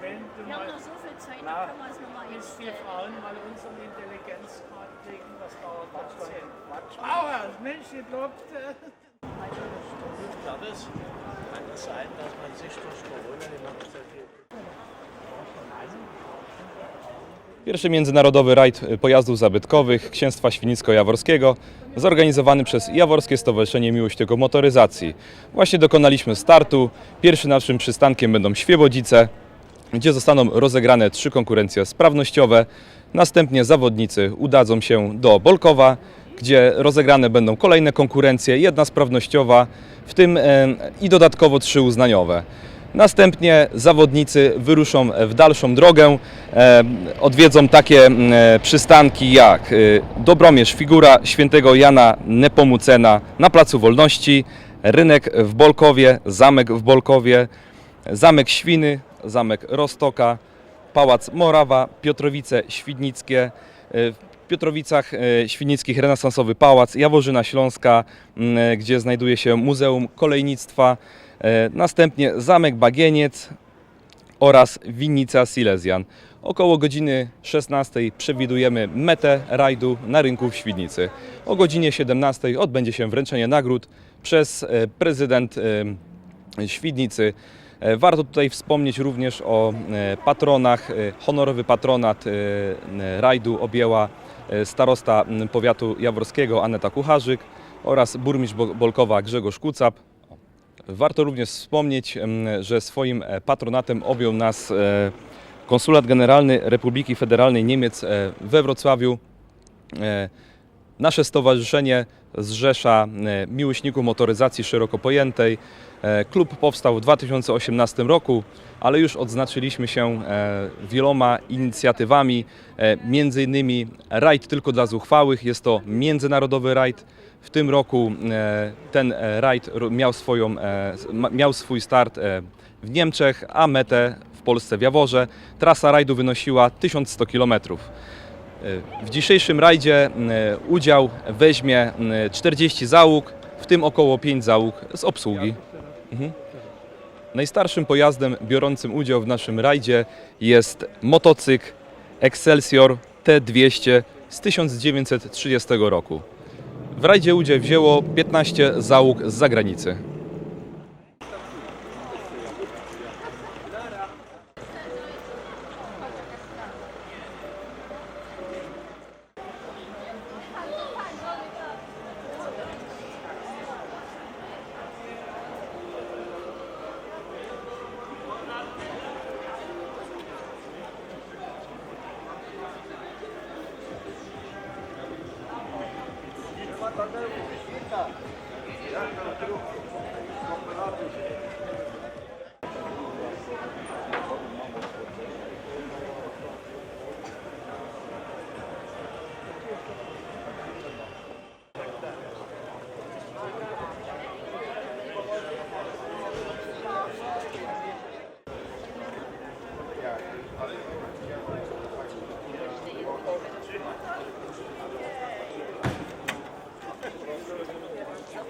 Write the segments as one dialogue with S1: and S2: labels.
S1: Wenn du
S2: Wir haben noch so viel Zeit,
S1: Na,
S2: da können wir es nochmal
S1: bis wir
S2: einstellen.
S1: Frauen mal unseren Intelligenzgrad kriegen, was dauert das denn? Aua, Mensch, die lobt. Ja, das kann das sein, dass man sich durch Corona nicht so viel
S3: Pierwszy międzynarodowy rajd pojazdów zabytkowych Księstwa Świnicko-Jaworskiego zorganizowany przez Jaworskie Stowarzyszenie Miłośników Motoryzacji. Właśnie dokonaliśmy startu. Pierwszym naszym przystankiem będą Świebodzice, gdzie zostaną rozegrane trzy konkurencje sprawnościowe. Następnie zawodnicy udadzą się do Bolkowa, gdzie rozegrane będą kolejne konkurencje, jedna sprawnościowa, w tym i dodatkowo trzy uznaniowe. Następnie zawodnicy wyruszą w dalszą drogę, e, odwiedzą takie e, przystanki jak e, Dobromierz, figura świętego Jana Nepomucena na Placu Wolności, rynek w Bolkowie, zamek w Bolkowie, zamek Świny, zamek Rostoka, Pałac Morawa, Piotrowice Świdnickie, e, w Piotrowicach e, Świdnickich renesansowy pałac, Jaworzyna Śląska, e, gdzie znajduje się Muzeum Kolejnictwa, e, następnie Zamek Bagieniec oraz Winnica Silesian. Około godziny 16 przewidujemy metę rajdu na rynku w Świdnicy. O godzinie 17 odbędzie się wręczenie nagród przez e, prezydent e, Świdnicy. E, Warto tutaj wspomnieć również o e, patronach. E, Honorowy patronat e, e, rajdu objęła e, starosta powiatu jaworskiego Aneta Kucharzyk oraz burmistrz Bo- Bolkowa Grzegorz Kucap. Warto również wspomnieć, że swoim e, patronatem objął nas e, konsulat generalny Republiki Federalnej Niemiec e, we Wrocławiu. Nasze stowarzyszenie zrzesza e, miłośników motoryzacji szeroko pojętej. E, Klub powstał w 2018 roku, ale już odznaczyliśmy się e, wieloma inicjatywami, między innymi rajd tylko dla zuchwałych. Jest to międzynarodowy rajd. W tym roku ten rajd miał, swoją, miał swój start w Niemczech, a metę w Polsce w Jaworze. Trasa rajdu wynosiła 1100 km. W dzisiejszym rajdzie udział weźmie e, 40 załóg, w tym około 5 załóg z obsługi. Mhm. Najstarszym pojazdem biorącym udział w naszym rajdzie jest motocykl Excelsior T200 z 1930 roku. W rajdzie udział wzięło 15 załóg z zagranicy. Yeah.
S4: Ponoć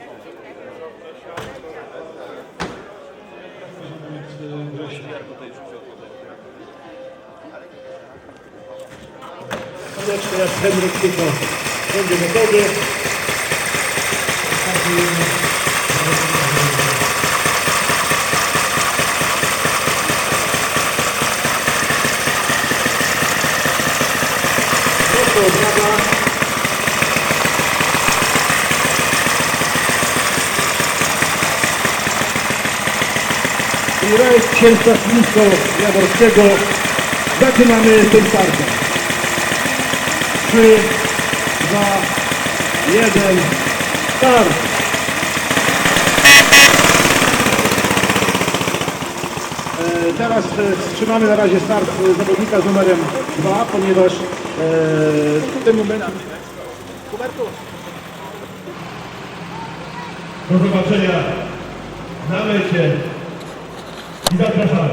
S4: teraz Henryk tylko będzie gotowy. Proszę o brawa. I rajd księstwa Świńsko-Jaworskiego. Zaczynamy tym startem. 3, 2, 1, start! E, Teraz e, wstrzymamy na razie start e, zawodnika z numerem 2, ponieważ w tym momencie...
S5: Do zobaczenia na mecie i zapraszamy.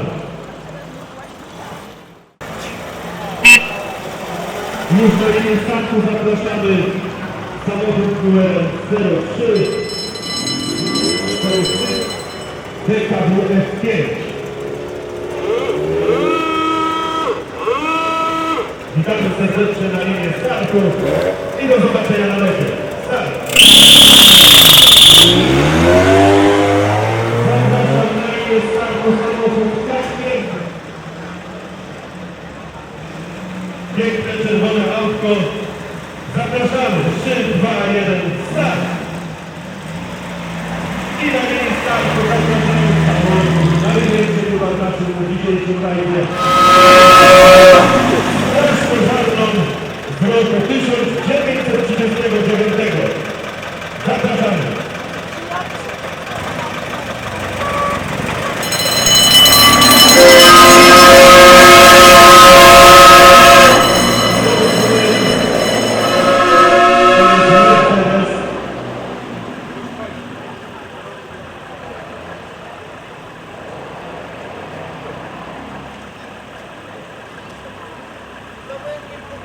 S5: Już do linii startu zapraszamy samochód numer 03. To jest DKWF5. Witamy serdecznie na linii startu i do zobaczenia na lecie. Start! Chyba w naszym dzisiejszym rajdzie. Straż pożarną z roku 1939. Zapraszamy.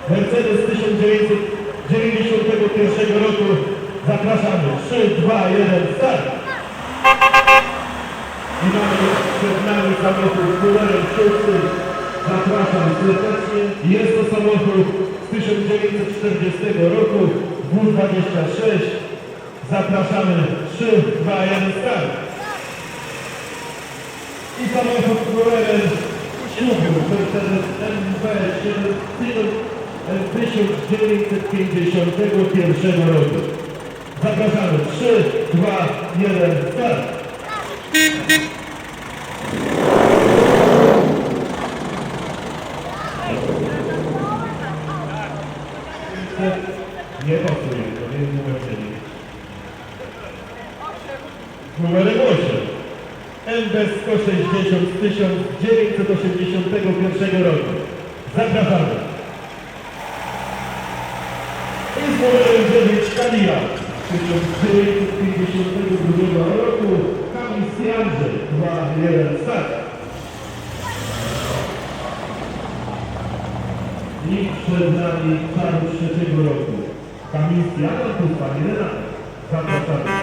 S5: Mercedes 1991 roku. Zapraszamy. 3, 2, 1, start! I mamy przed nami samochód z numerem 6. Zapraszam serdecznie. Jest to samochód z 1940 roku. W26. Zapraszamy. 3, 2, 1, start! I samochód z numerem 7. Mercedes MB 1951 roku. Zapraszamy. 3, 2, 1, start! Nie pasuje, to nie jest numer 9. Numerem 8. MB 160 z 1981 roku. Zapraszamy. I z numerem 9 Kamila 1952 roku. Kamil Andrzej 2, 1, start. I przed nami czarny trzeciego roku. Kamiński Adam plus Renata. Zapraszamy.